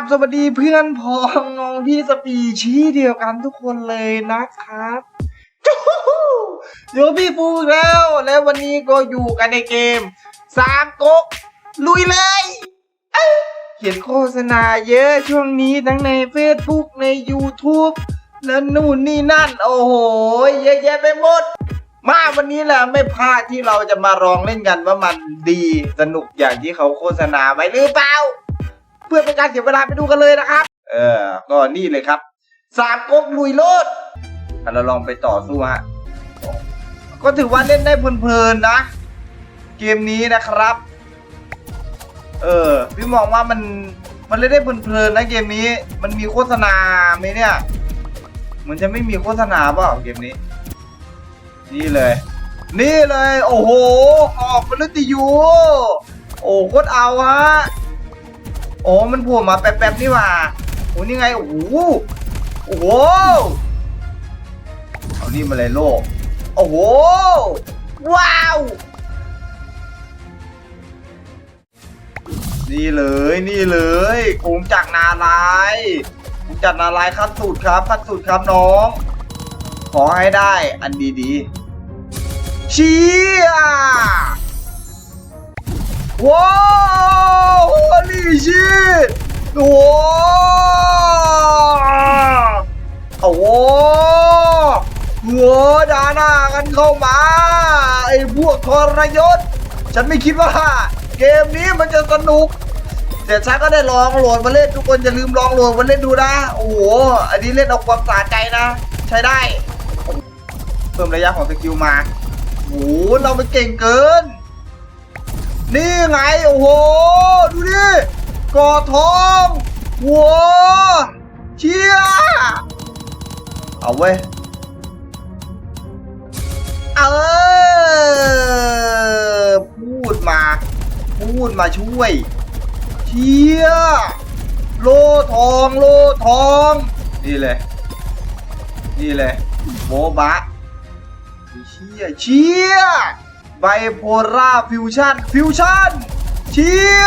บสวัสดีเพื่อนพ้องน้องพี่สปีชีส์เดียวกันทุกคนเลยนะครับจู๊ฮู้อยู่พี่ปูกแล้วแล้ววันนี้ก็อยู่กันในเกมสามก๊กลุยเลยเอ้ยเขียนโฆษณาเยอะช่วงนี้ทั้งใน Facebook ใน YouTube แล้วนู่นนี่นั่น โอ้โห เยอะแยะไปหมด มาวันนี้แหละไม่พลาดที่เราจะมาลองเล่นกันว่ามันดีสนุกอย่างที่เขาโฆษณาไว้หรือเปล่า เพื่อเป็นการเสียเวลาไปดูกันเลยนะครับ เออ ก็นี่เลยครับ สามก๊กลุยโลดอะเราลองไปต่อสู้ฮะ ก็ถือว่าเล่นได้เพลินๆนะ เกมนี้นะครับ เออ พี่มองว่ามันมันเล่นได้เพลินๆนะเกมนี้ มันมีโฆษณาไหมเนี่ยเหมือนจะไม่มีโฆษณาเปล่าเกมนี้ นี่เลย นี่เลย โอ้โห ออกมาเลยติยู โอ้โคตรเอาฮะ โอ้มันโผล่มาแป๊บๆนี่หว่าโอ้นี่ไงโอ้โหโอ้โหเอานี่มาเลยโลกโอ้โหว้าวนี่เลยนี่เลยกงจากนาลายกงจากนาลายขั้นสุดครับขั้นสุดครับน้อง ขอให้ได้อันดีๆเชี่ยว้าว โอ้โหโอ้โหหัวดาหน้ากันเข้ามาไอ้พวกทรยศ ฉันไม่คิดว่า เกมนี้มันจะสนุกแต่ฉันก็ได้ลองโหลดมาเล่นทุกคนอย่าลืมลองโหลดมาเล่นดูนะ โอ้โห อันนี้เล่นเอาความสะใจนะ ใช้ได้ เพิ่มระยะของสกิลมาโอ้โหเรามันเก่งเกิน นี่ไง โอ้โห ดูดิ กอทองหัวเชี่ยเอาเว้ยเออพูดมา พูดมาช่วยเชี่ยโลทองโลทอง นี่เลย นี่เลยโบบะเชี่ยเชี่ยไบโพล่าฟิวชั่นฟิวชั่นเชี่ย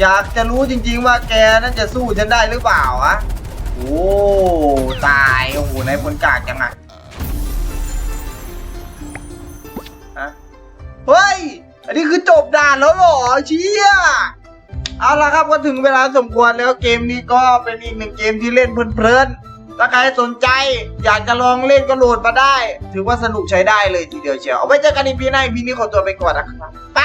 อยากจะรู้จริง ๆ ว่าแกนั้นจะสู้ฉันได้หรือเปล่าอะโอ้ตายโอ้โหในคนกากจังอะฮะเฮ้ย อันนี้คือจบด่านแล้วเหรอเชี่ยเอาละครับก็ถึงเวลาสมควรแล้วเกมนี้ก็เป็นอีกหนึ่งเกมที่เล่นเพลินๆถ้าใครสนใจอยากจะลองเล่นก็โหลดมาได้ ถือว่าสนุกใช้ได้เลยทีเดียวเชียวเอาไว้เจอกันในพีหน้าพีนี้ขอตัวไปก่อนนะครับไป